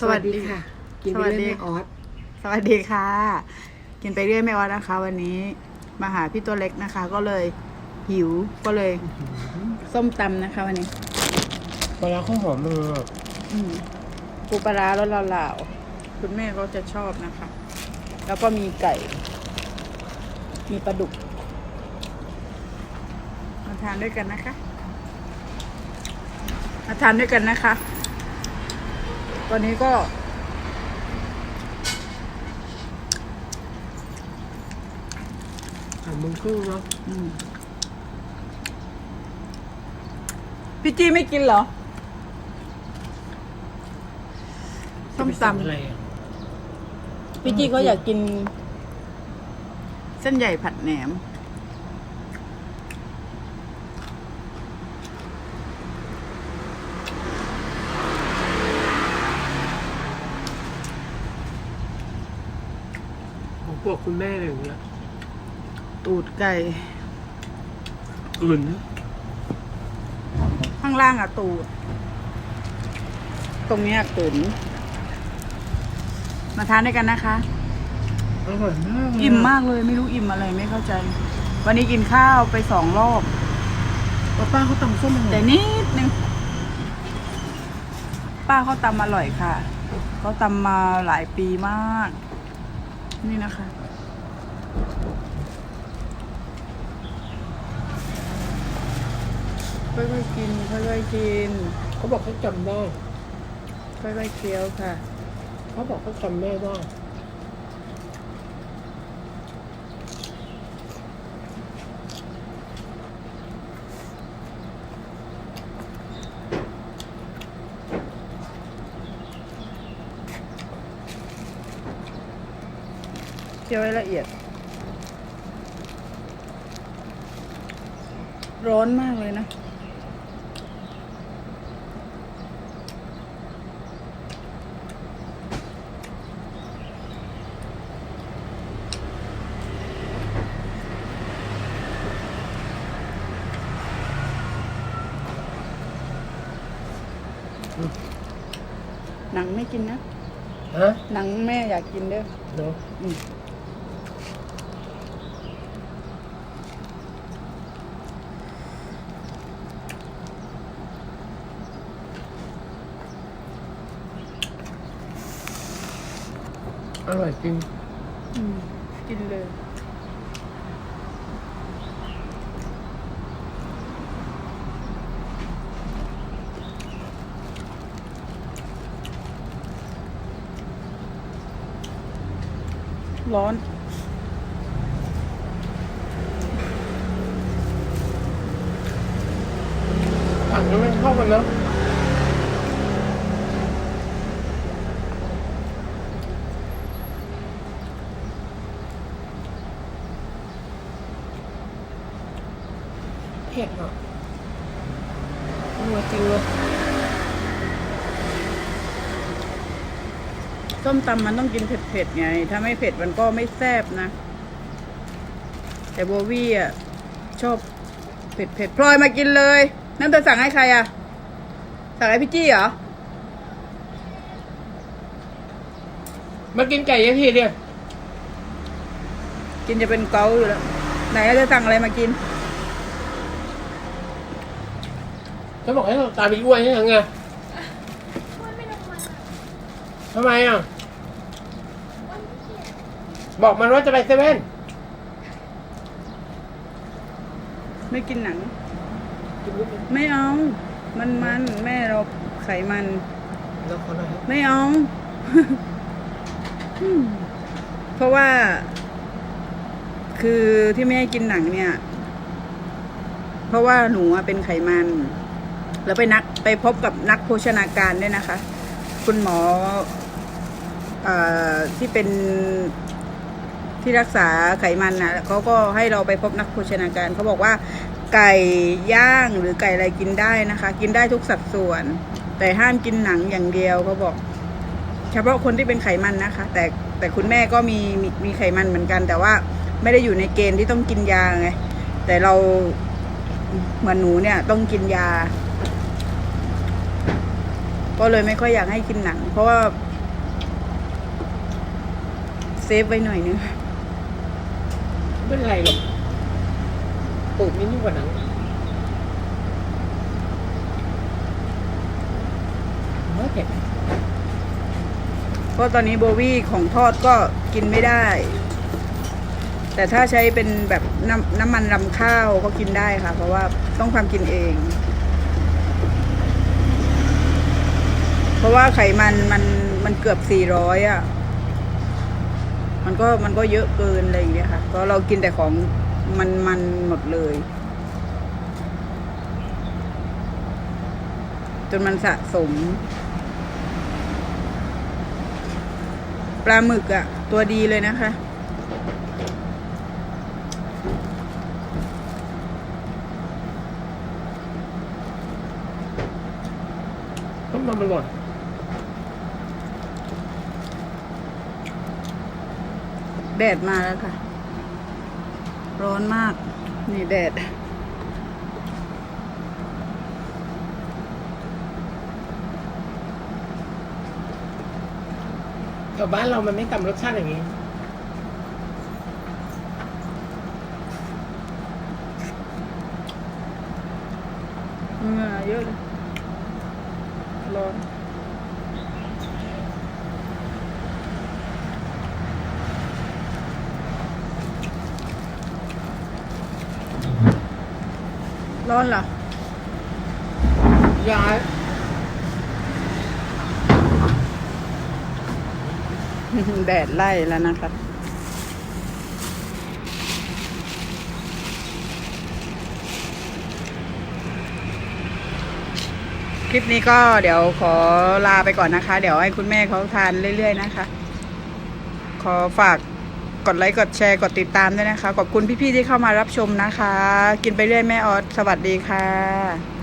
สวัสดีค่ะ กินไปสวัสดีเรื่อยแม่ออสสวัสดีค่ะ กินไปเรื่อยไม่ออดนะคะ วันนี้มาหาพี่ตัวเล็กนะคะ ก็เลยหิวก็เลย ส้มตำนะคะ วันนี้ปลาร้าข้าวหอมมืออืมปูปลาร้ารสลาวๆคุณแม่ก็จะชอบนะคะ แล้วก็มีไก่ มีปลาดุกมาทานด้วยกันนะคะ มาทานด้วยกันนะคะ วันนี้ก็ สามโมงครึ่งเนาะอืมพี่จี้ไม่กินเหรอส้มตอะไรอะำพี่จี้เขาอยากกิน เส้นใหญ่ผัดแหนม ของพวก คุณแม่อะไรอย่างเงี้ยตูดไก่อื่นข้างล่างอะตูด ตรงเนี้ยตุ๋นมาทานด้วยกันนะคะ อร่อยมากเลยอิ่มมากเลยไม่รู้อิ่มอะไรไม่เข้าใจ วันนี้กินข้าวไปสองรอบ ป้าป้าเขาตำส้มยังไงแต่นิดนึงป้าเขาตำอร่อยค่ะเขาตำมาหลายปีมาก นี่นะคะ ค่อยๆกิน ค่อยๆกิน เขาบอกเขาจำได้ค่อยๆเคี้ยวค่ะ เขาบอกเขาจำแม่ได้ คี้ยวให้ละเอียด ร้อนมากเลยนะ หนังไม่กินนะ ฮะหนังแม่อยากกินเด้อ เนาะ อืม อร่อยจริงอืมกินเลย ร้อนผักมันไม่เข้ากันเนาะ เผ็ดอะนัวจริงเลยส้มตำมันต้องกินเผ็ดๆไง ถ้าไม่เผ็ดมันก็ไม่แซ่บนะ แต่โบวี่อะชอบเผ็ดๆพลอยมากินเลย นั่นจะสั่งให้ใครอะ สั่งให้พี่จี้เหรอ มากินไก่ยังทีเนี่ยกินจะเป็นเกาอยู่แล้ว ไหนจะสั่งอะไรมากิน เขาบอกให้เราตาไปอ้วนใช่ไหมไงทำไมอะบอกมันว่าจะไปเซเว่นไม่กินหนังกินนิดนึงไม่เอา มันมันแม่เราไขมัน แล้วขอหน่อยไม่เอา อืมเพราะว่า คือที่ไม่ให้กินหนังเนี่ย เพราะว่าหนูอะเป็นไขมัน แล้วไปนักไปพบกับนักโภชนาการด้วยนะคะ คุณหมอออที่เป็นที่รักษาไขมันนะเขาก็ให้เราไปพบนักโภชนาการเขาบอกว่าไก่ย่างหรือไก่อะไรกินได้นะคะ กินได้ทุกสัดส่วน แต่ห้ามกินหนังอย่างเดียวเขาบอก เฉพาะคนที่เป็นไขมันนะคะ แต่แต่คุณแม่ก็มีมีมีไขมันเหมือนกัน แต่ว่าไม่ได้อยู่ในเกณฑ์ที่ต้องกินยาไงแต่เราเหมือนหนูเนี่ยต้องกินยา ก็เลยไม่ค่อยอยากให้กินหนัง เพราะว่า เซฟไว้หน่อยนึงไม่เป็นไรหรอกปลูกไม่ยุ่งกว่าหนังโกเคเพราะตอนนี้โบวี่ของทอดก็กินไม่ได้ แต่ถ้าใช้เป็นแบบน้ำน้ำมันรำข้าวก็กินได้ค่ะ เพราะว่าต้องความกินเอง เพราะว่าไขมันมันมันเกือบสี่ร้อยอะ มันก็มันก็เยอะเกินอะไรอย่างเงี้ยค่ะเพราะเรากินแต่ของมันมันหมดเลย จนมันสะสม ปลาหมึกอะตัวดีเลยนะคะ ต้มนมมันหล่ แดดมาแล้วค่ะ ร้อนมาก นี่แดดแถวบ้านเรามันไม่กำรสชาติอย่างนี้ เหงื่อเยอะเลยร้อน ร้อนเหรอย้ายแดดไล่แล้วนะคะคลิปนี้ก็เดี๋ยวขอลาไปก่อนนะคะ เดี๋ยวให้คุณแม่เขาทานเรื่อย ๆ นะคะ ขอฝาก กดไลค์กดแชร์กดติดตามด้วยนะคะ ขอบคุณพี่ๆที่เข้ามารับชมนะคะ กินไปเรื่อยแม่ออสสวัสดีค่ะ